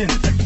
W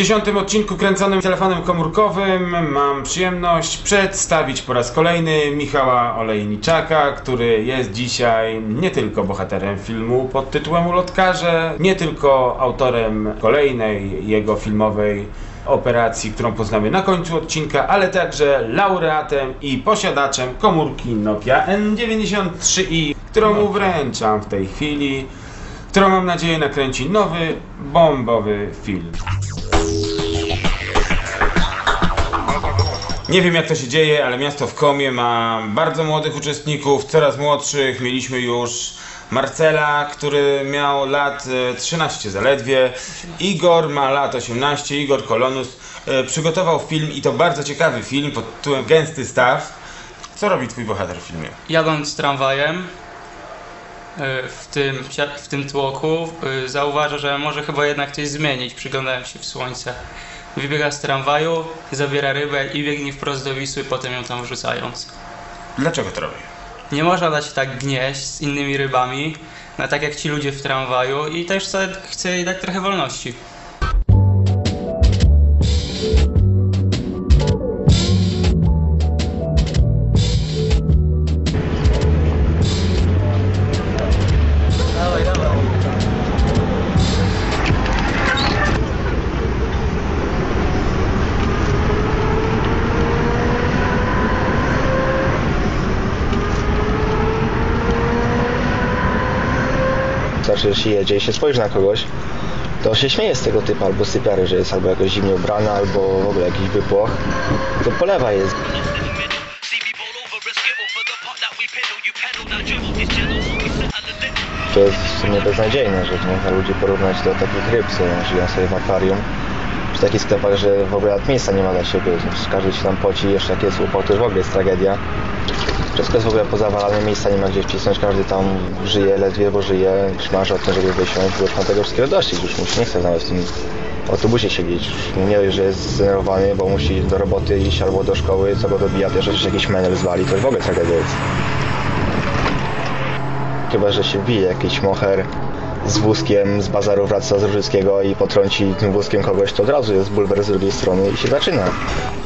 dziesiątym odcinku kręconym telefonem komórkowym mam przyjemność przedstawić po raz kolejny Michała Olejniczaka, który jest dzisiaj nie tylko bohaterem filmu pod tytułem Ulotkarze, nie tylko autorem kolejnej jego filmowej operacji, którą poznamy na końcu odcinka, ale także laureatem i posiadaczem komórki Nokia N93i, którą mu wręczam w tej chwili, którą mam nadzieję nakręci nowy, bombowy film. Nie wiem jak to się dzieje, ale miasto w Komie ma bardzo młodych uczestników, coraz młodszych. Mieliśmy już Marcela, który miał lat e, 13 zaledwie. Igor ma lat 18, Igor Kolonus e, przygotował film i to bardzo ciekawy film pod tytułem Gęsty Staw. Co robi twój bohater w filmie? Jadąc tramwajem y, w tym, w tym tłoku zauważa, że może chyba jednak coś zmienić, przyglądając się w słońce. Wybiega z tramwaju, zabiera rybę i biegnie wprost do Wisły, potem ją tam wrzucając. Dlaczego to robi? Nie można dać się tak gnieść z innymi rybami, no, tak jak ci ludzie w tramwaju i też chce, chce jej dać trochę wolności. Znaczy, jeśli jedzie i się spojrzy na kogoś, to się śmieje z tego typu albo sypiary, że jest albo jakoś zimnie ubrana, albo w ogóle jakiś wypłoch. To polewa jest. To jest w sumie beznadziejne, że można ludzi porównać do takich ryb, co żyją sobie w akwarium. W takich sklepach, że w ogóle nawet miejsca nie ma dla siebie. Każdy się tam poci, jeszcze jak jest upał, to już w ogóle jest tragedia. Wszystko jest w ogóle pozawalane, miejsca nie ma gdzie wcisnąć, każdy tam żyje ledwie, bo żyje, marzy o tym, żeby wysiąść, bo już ma tego wszystkiego dość, już mu się nie chce nawet w tym autobusie siedzieć. Już Nie dość, że jest zdenerwowany, bo musi do roboty iść albo do szkoły, co go dobija, też jakiś menel zwali, to w ogóle tragedia jest. Chyba, że się bije jakiś moher z wózkiem z bazaru wraca z Różyckiego i potrąci tym wózkiem kogoś, to od razu jest bulwer z drugiej strony i się zaczyna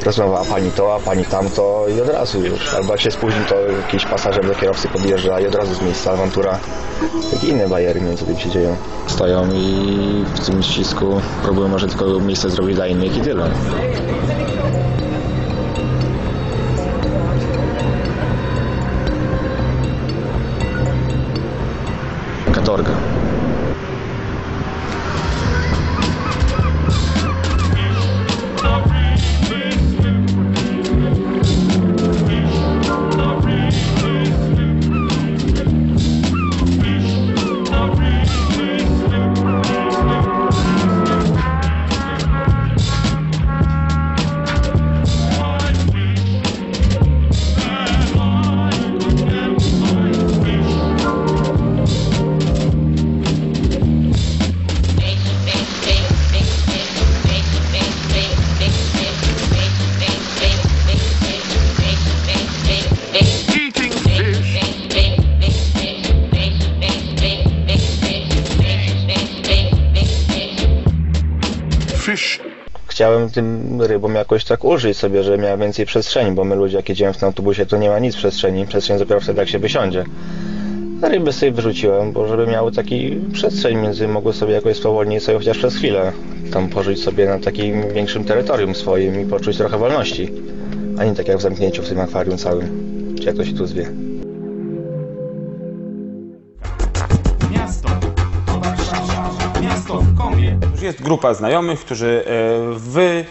rozmowa, a pani to, a pani tamto i od razu już. Albo jak się spóźni, to jakiś pasażer do kierowcy podjeżdża i od razu z miejsca awantura. Takie inne bajery między tym się dzieją. stoją i w tym ścisku próbują może tylko miejsce zrobić dla innych i tyle. Chciałem tym rybom jakoś tak użyć sobie, żeby miała więcej przestrzeni, bo my ludzie jak jedziemy w tym autobusie, to nie ma nic przestrzeni, przestrzeń dopiero wtedy jak się wysiądzie. A ryby sobie wyrzuciłem, bo żeby miały taki przestrzeń między, mogły sobie jakoś swobodniej sobie chociaż przez chwilę tam pożyć sobie na takim większym terytorium swoim i poczuć trochę wolności. A nie tak jak w zamknięciu w tym akwarium całym. Czy jak to się tu zwie. Już jest grupa znajomych, którzy e,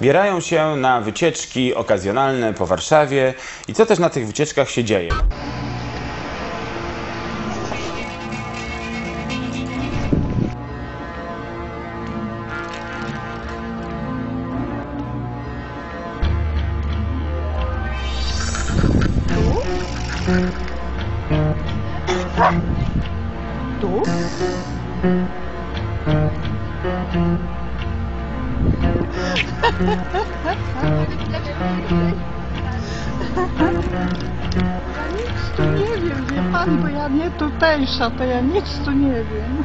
wybierają się na wycieczki okazjonalne po Warszawie. I co też na tych wycieczkach się dzieje? Tu? Tu? Ja nic tu nie wiem, wie pan, bo ja nie tutejsza, to ja nic tu nie wiem.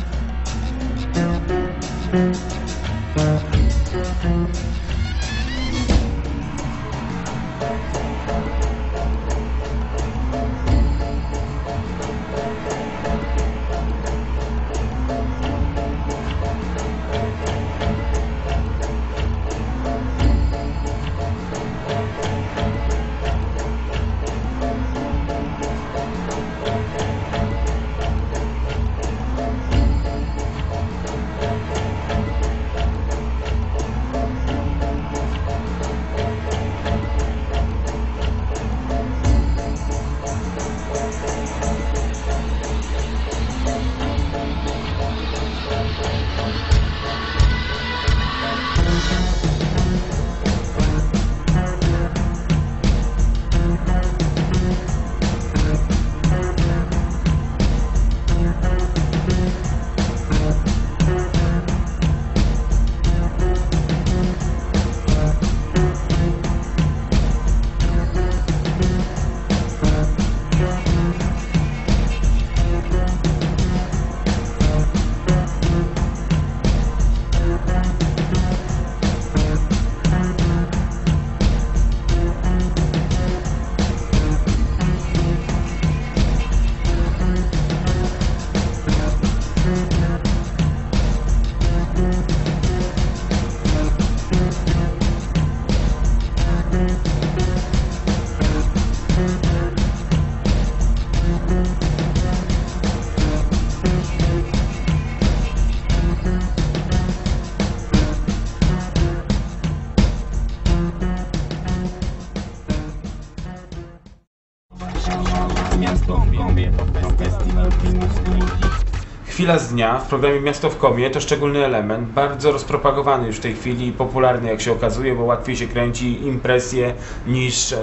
Chwila z dnia w programie Miasto w Komie to szczególny element, bardzo rozpropagowany już w tej chwili i popularny jak się okazuje, bo łatwiej się kręci impresję niż e,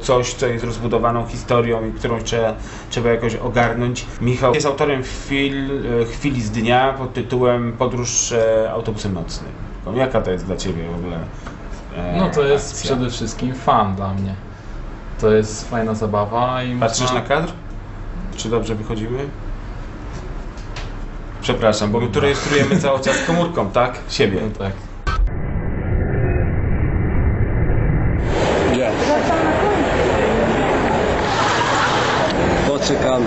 coś, co jest rozbudowaną historią i którą trzeba, trzeba jakoś ogarnąć. Michał jest autorem chwil, e, chwili z dnia pod tytułem Podróż e, autobusem nocnym. Jaka to jest dla Ciebie w ogóle e, No to jest akcja? przede wszystkim fan dla mnie. To jest fajna zabawa i Patrzysz można... na kadr? Czy dobrze wychodzimy? Przepraszam, bo my tu rejestrujemy cały czas komórką, tak? Siebie. No tak. Poczekamy.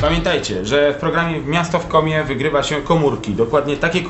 Pamiętajcie, że w programie Miasto w Komie wygrywa się komórki. Dokładnie takie